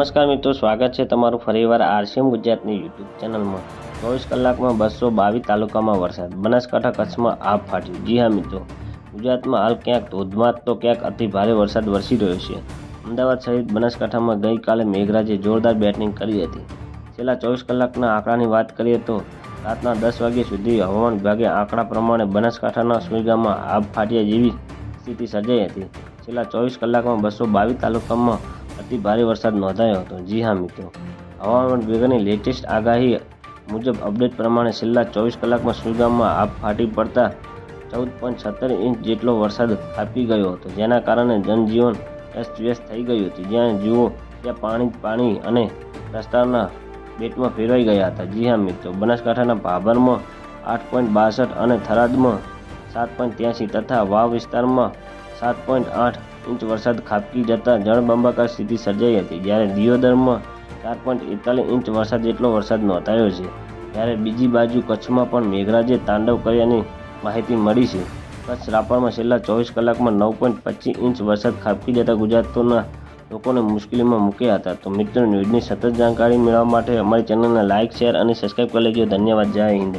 નમસ્કાર મિત્રો, સ્વાગત છે તમારું ફરીવાર આરસીએમ ગુજરાતની યુટ્યુબ ચેનલમાં. ચોવીસ કલાકમાં બસો બાવીસ તાલુકામાં વરસાદ. બનાસકાંઠા કચ્છમાં આભ ફાટ્યું. જી હા મિત્રો, ગુજરાતમાં હાલ ક્યાંક ધોધમાર તો ક્યાંક અતિ ભારે વરસાદ વરસી રહ્યો છે. અમદાવાદ સહિત બનાસકાંઠામાં ગઈકાલે મેઘરાજે જોરદાર બેટિંગ કરી હતી. છેલ્લા ચોવીસ કલાકના આંકડાની વાત કરીએ તો, રાતના દસ વાગ્યા સુધી હવામાન વિભાગે આંકડા પ્રમાણે બનાસકાંઠાના સુઈગામાં આભ ફાટ્યા જેવી સ્થિતિ સર્જાઈ હતી. છેલ્લા ચોવીસ કલાકમાં બસો બાવીસ તાલુકામાં અતિ ભારે વરસાદ નોંધાયો હતો. જી હા, મિત્રો. હવામાન વિભાગની લેટેસ્ટ આગાહી મુજબ અપડેટ પ્રમાણે છેલ્લા ચોવીસ કલાકમાં સુરગામમાં આભ ફાટી પડતા ચૌદ પોઈન્ટ સત્તર ઇંચ જેટલો વરસાદ થાપી ગયો હતો. જેના કારણે જનજીવન અસ્તવ્યસ્ત થઈ ગયું હતું. જ્યાં જુઓ ત્યાં પાણી પાણી અને રસ્તાના બેટમાં ફેરવાઈ ગયા હતા. જી હા, મિત્રો. બનાસકાંઠાના ભાભરમાં આઠ પોઈન્ટ બાસઠ અને થરાદમાં સાત પોઈન્ટ ત્યાંસી તથા વાવ વિસ્તારમાં સાત પોઈન્ટ આઠ ઇંચ વરસાદ ખાબકી જતા જળબંબાકાર સ્થિતિ સર્જાઈ હતી. જ્યારે દિયોદરમાં ચાર પોઈન્ટ એકતાલીસ ઇંચ વરસાદ જેટલો વરસાદ નોંધાયો છે, ત્યારે બીજી બાજુ કચ્છમાં પણ મેઘરાજે તાંડવ કર્યાની માહિતી મળી છે. કચ્છ રાપરમાં છેલ્લા ચોવીસ કલાકમાં નવ પોઈન્ટ પચીસ ઇંચ વરસાદ ખાબકી જતા ગુજરાતના લોકોને મુશ્કેલીમાં મૂક્યા હતા. તો મિત્રો, ન્યૂઝની સતત જાણકારી મેળવવા માટે અમારી ચેનલને લાઇક શેર અને સબસ્ક્રાઈબ કરી લેજો. ધન્યવાદ. જય હિન્દ.